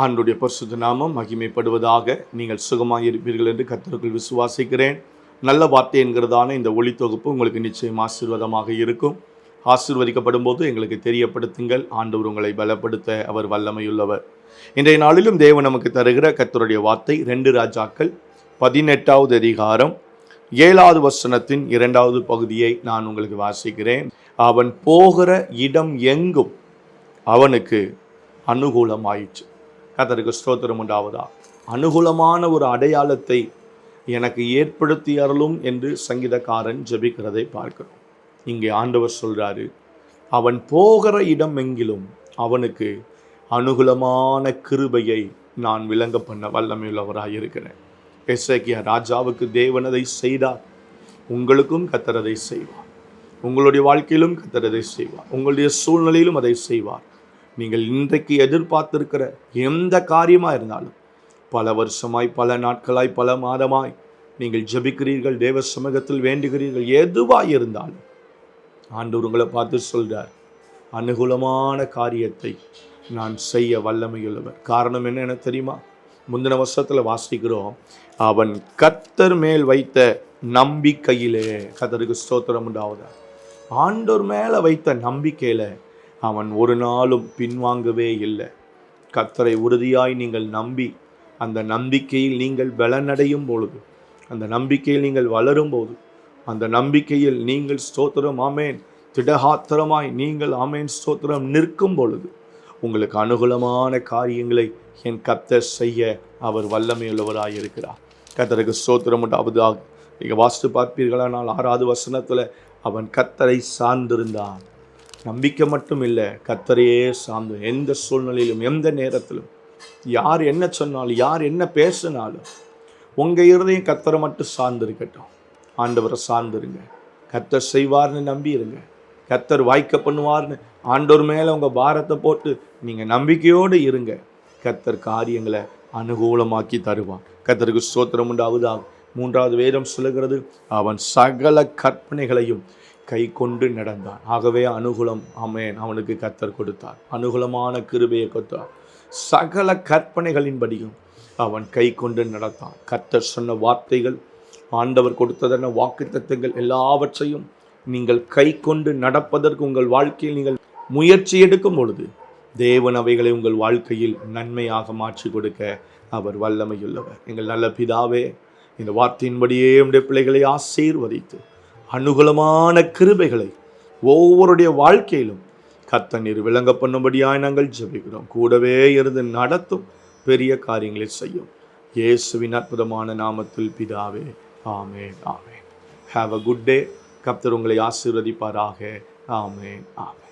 ஆண்டுடைய பரிசுத்த நாமம் மகிமைப்படுவதாக நீங்கள் சுகமாக இருப்பீர்கள் என்று கர்த்தருக்குள் விசுவாசிக்கிறேன். நல்ல வார்த்தை என்கிறதான இந்த ஒளி தொகுப்பு உங்களுக்கு நிச்சயம் ஆசீர்வாதமாக இருக்கும். ஆசீர்வதிக்கப்படும் போது எங்களுக்கு தெரியப்படுத்துங்கள். ஆண்டவர் உங்களை பலப்படுத்த அவர் வல்லமையுள்ளவர். இன்றைய நாளிலும் தேவன் நமக்கு தருகிற கத்தருடைய வார்த்தை ரெண்டு ராஜாக்கள் பதினெட்டாவது அதிகாரம் ஏழாவது வசனத்தின் இரண்டாவது பகுதியை நான் உங்களுக்கு வாசிக்கிறேன். அவன் போகிற இடம் எங்கும் அவனுக்கு அனுகூலமாயிற்று. கத்தருக்கு ஸ்தோத்திரம் உண்டாவதா? அனுகூலமான ஒரு அடையாளத்தை எனக்கு ஏற்படுத்தி அருளும் என்று சங்கீதக்காரன் ஜெபிக்கிறதை பார்க்கிறோம். இங்கே ஆண்டவர் சொல்கிறாரு அவன் போகிற இடம் எங்கிலும் அவனுக்கு அனுகூலமான கிருபையை நான் விளங்க பண்ண வல்லமையுள்ளவராக இருக்கிறேன். எசேக்கியா ராஜாவுக்கு தேவன் அதை செய்தார். உங்களுக்கும் கத்தரதை செய்வார். உங்களுடைய வாழ்க்கையிலும் கத்தரதை செய்வார். உங்களுடைய சூழ்நிலையிலும் அதை செய்வார். நீங்கள் இன்றைக்கு எதிர்பார்த்திருக்கிற எந்த காரியமாக இருந்தாலும் பல வருஷமாய் பல நாட்களாய் பல மாதமாய் நீங்கள் ஜெபிக்கிறீர்கள் தேவ சமூகத்தில் வேண்டுகிறீர்கள் எதுவாக இருந்தாலும். ஆண்டவர் உங்களை பார்த்து சொல்கிறார் அனுகூலமான காரியத்தை நான் செய்ய வல்லமையுள்ளவர். காரணம் என்ன என தெரியுமா? முந்தின வருஷத்தில் வாசிக்கிறோம் அவன் கத்தர் மேல் வைத்த நம்பிக்கையிலே. கத்தருக்கு ஸ்தோத்திரம் உண்டாவதா ஆண்டோர் மேலே வைத்த நம்பிக்கையில் அவன் ஒரு நாளும் பின்வாங்கவே இல்லை. கத்தரை உறுதியாய் நீங்கள் நம்பி அந்த நம்பிக்கையில் நீங்கள் பலனடையும் பொழுது அந்த நம்பிக்கையில் நீங்கள் வளரும் போது அந்த நம்பிக்கையில் நீங்கள் ஸ்தோத்திரம் ஆமேன். திடகாத்திரமாய் நீங்கள் ஆமேன் ஸ்தோத்திரம் நிற்கும் பொழுது உங்களுக்கு அனுகூலமான காரியங்களை என் கத்தர் செய்ய அவர் வல்லமையுள்ளவராக இருக்கிறார். கத்தருக்கு ஸ்தோத்திரம் உண்டாவதாக. நீங்கள் வாசித்து பார்ப்பீர்களானால் ஆறாவது வசனத்தில் அவன் கத்தரை சார்ந்திருந்தான். நம்பிக்கை மட்டும் இல்லை கத்தரையே சார்ந்து எந்த சூழ்நிலையிலும் எந்த நேரத்திலும் யார் என்ன சொன்னாலும் யார் என்ன பேசினாலும் உங்கள் இருதையும் கத்தரை மட்டும் சார்ந்து இருக்கட்டும். ஆண்டவரை சார்ந்துருங்க கத்தர் செய்வார்னு நம்பி இருங்க. கத்தர் வாய்க்க பண்ணுவார்னு ஆண்டவர் மேலே உங்கள் பாரத்தை போட்டு நீங்கள் நம்பிக்கையோடு இருங்க. கத்தர் காரியங்களை அனுகூலமாக்கி தருவான் கத்தருக்கு ஸ்தோத்திரம் உண்டாவதாக. மூன்றாவது வேதம் சொல்லுகிறது அவன் சகல கற்பனைகளையும் கை கொண்டு நடந்தான். ஆகவே அனுகூலம் அமேன் அவனுக்கு கத்தர் கொடுத்தார். அனுகூலமான கிருபையை கொடுத்தார். சகல கற்பனைகளின்படியும் அவன் கை கொண்டு நடத்தான் கத்தர் சொன்ன வார்த்தைகள் ஆண்டவர் கொடுத்ததென்ன தத்துவங்கள் எல்லாவற்றையும் நீங்கள் கை கொண்டு நடப்பதற்கு உங்கள் வாழ்க்கையில் நீங்கள் முயற்சி எடுக்கும் பொழுது தேவன் அவைகளை உங்கள் வாழ்க்கையில் நன்மையாக மாற்றி கொடுக்க அவர் வல்லமையுள்ளவர். எங்கள் நல்ல பிதாவே இந்த வார்த்தையின்படியே உடைய பிள்ளைகளை ஆசீர்வதித்து அனுகூலமான கிருபைகளை ஒவ்வொருடைய வாழ்க்கையிலும் கத்த நீர் விளங்க பண்ணும்படியாய் நாங்கள் ஜெபிக்கிறோம். கூடவே இருந்து நடத்தும் பெரிய காரியங்களை செய்யும். இயேசுவின் அற்புதமான நாமத்தில் பிதாவே ஆமே ஆமே ஹாவ் அ குட் டே கப்தர் உங்களை ஆசீர்வதிப்பாராக. ஆமே ஆமே